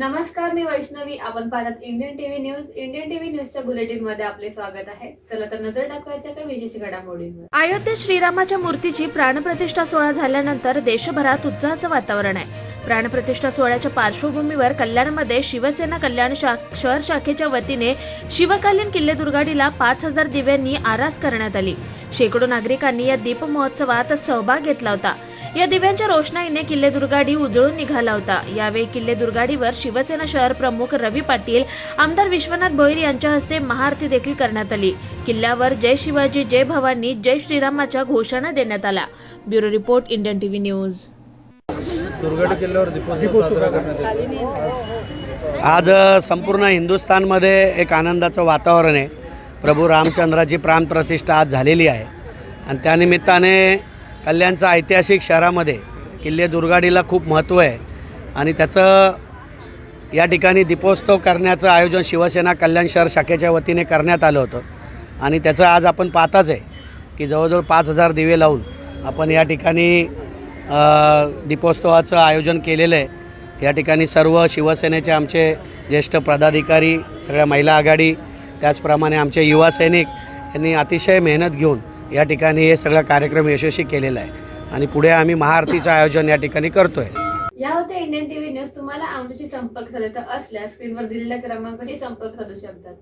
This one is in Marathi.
नमस्कार मी वैष्णवी. आपण पाहतात Indian TV News Indian TV न्यूजच्या बुलेटिनमध्ये आपले स्वागत आहे. चला तर नजर टाकवायच्या काही विशेष घडामोडींवर. अयोध्येत श्रीरामाच्या मूर्तीची प्राणप्रतिष्ठा सोहळा झाल्यानंतर देशभरात उत्साहाचं वातावरण आहे. प्राणप्रतिष्ठा सोहळ्याच्या पार्श्वभूमीवर कल्याणमध्ये शिवसेना कल्याण शा शहर शाखेच्या वतीने शिवकालीन किल्ले दुर्गाडीला पाच हजार दिव्यांनी आरास करण्यात आली. शेकडो नागरिकांनी या दीप महोत्सवात सहभाग घेतला होता. या दिव्यांच्या रोषणाईने किल्ले दुर्गाडी उजळून निघाला होता. यावेळी किल्ले दुर्गाडीवर शिवसेना शहर प्रमुख रवी पाटील आमदार विश्वनाथ भोईर यांच्या हस्ते महाआरती देखील करण्यात आली. किल्ल्यावर जय शिवाजी जय भवानी जय श्रीरामाच्या घोषणा देण्यात आल्या. Bureau report Indian TV News. Durgadi किल्ल्यावर दीपोत्सव साजरा करण्यात येतो. आज संपूर्ण हिंदुस्थानमध्ये एक आनंदाचं वातावरण आहे. प्रभू रामचंद्राची प्राणप्रतिष्ठा आज झालेली आहे. आणि त्यानिमित्ताने कल्याणचं ऐतिहासिक शहरामध्ये किल्ले दुर्गाडीला खूप महत्त्व आहे. आणि त्याचं या ठिकाणी दीपोत्सव करण्याचं आयोजन शिवसेना कल्याण शहर शाखेच्या वतीने करण्यात आलं होतं. आणि त्याचं आज आपण पाहताच आहे की जवळजवळ पाच हजार दिवे लावून आपण या ठिकाणी दीपोत्सवाचं आयोजन केलेलं आहे. या ठिकाणी सर्व शिवसेनेचे आमचे ज्येष्ठ पदाधिकारी सगळ्या महिला आघाडी त्याचप्रमाणे आमचे युवा सैनिक यांनी अतिशय मेहनत घेऊन या ठिकाणी हे सगळा कार्यक्रम यशस्वी केलेला आहे. आणि पुढे आम्ही महाआरतीचं आयोजन या ठिकाणी करतोय. या होत्या इंडियन टीव्ही न्यूज. तुम्हाला आमच्याशी संपर्क साधायचा असल्यास स्क्रीनवर दिलेल्या क्रमांकाशी संपर्क साधू शकतात.